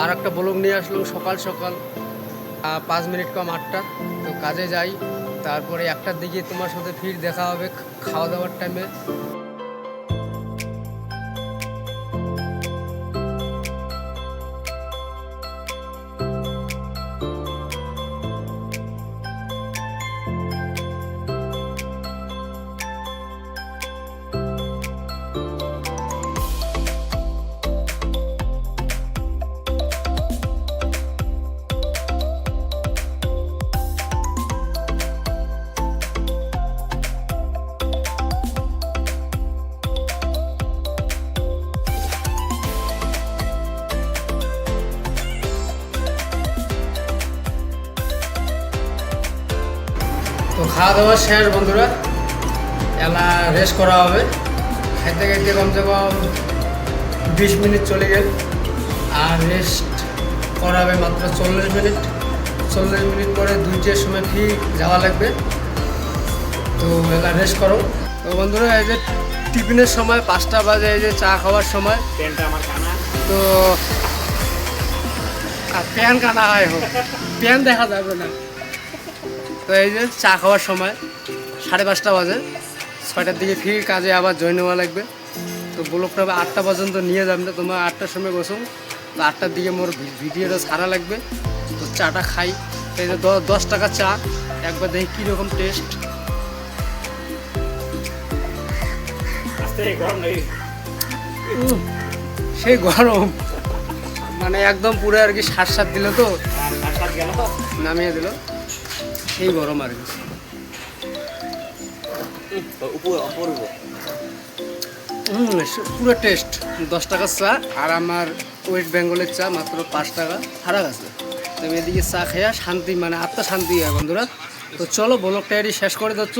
আর একটা ব্লগ নিয়ে আসলাম সকাল সকাল। পাঁচ মিনিট কম আটটা। তো কাজে যাই, তারপরে একটার দিকে তোমার সাথে ফির দেখা হবে, খাওয়া দাওয়ার টাইমে তো খাওয়া দাওয়া শেষ বন্ধুরা। এলা রেস্ট করা হবে। খাইতে খাইতে কমসে কম বিশ মিনিট চলে গেল। আর রেস্ট করা হবে মাত্র চল্লিশ মিনিট। চল্লিশ মিনিট পরে দুইটার সময় ফি যাওয়া লাগবে। তো এলা রেস্ট করো। তো বন্ধুরা এই যে টিফিনের সময় পাঁচটা বাজে এই যে চা খাওয়ার সময়। প্যান্টটা আমার কানা। তো আর প্যান কাটা হয় হোক। প্যান দেখা যাবে না। তো এই যে চা খাওয়ার সময় সাড়ে পাঁচটা বাজে ছয়টার দিকে ফির কাজে আবার জয়েন হওয়া লাগবে। তো ব্লকটা আটটা পর্যন্ত নিয়ে যাবে না তোমার আটটার সময় বসো তো আটটার দিকে মোর ভিডিওটা ছাড়া লাগবে। তো চাটা খাই। এই যে দশ টাকা চা একবার দেখি কীরকম টেস্ট সেই গরম। মানে একদম পুরো আর কি সাত সাত দিল তো? নামিয়ে দিল। সেই গরম আর কি। পুরো টেস্ট দশ টাকার চা আর আমার ওয়েস্ট বেঙ্গলের চা মাত্র পাঁচ টাকা। ফারাক আছে তো এদিকে চা খেয়া শান্তি মানে আত্মা শান্তি হয় বন্ধুরা। তো চলো ব্লগটা এটি শেষ করে দিচ্ছ।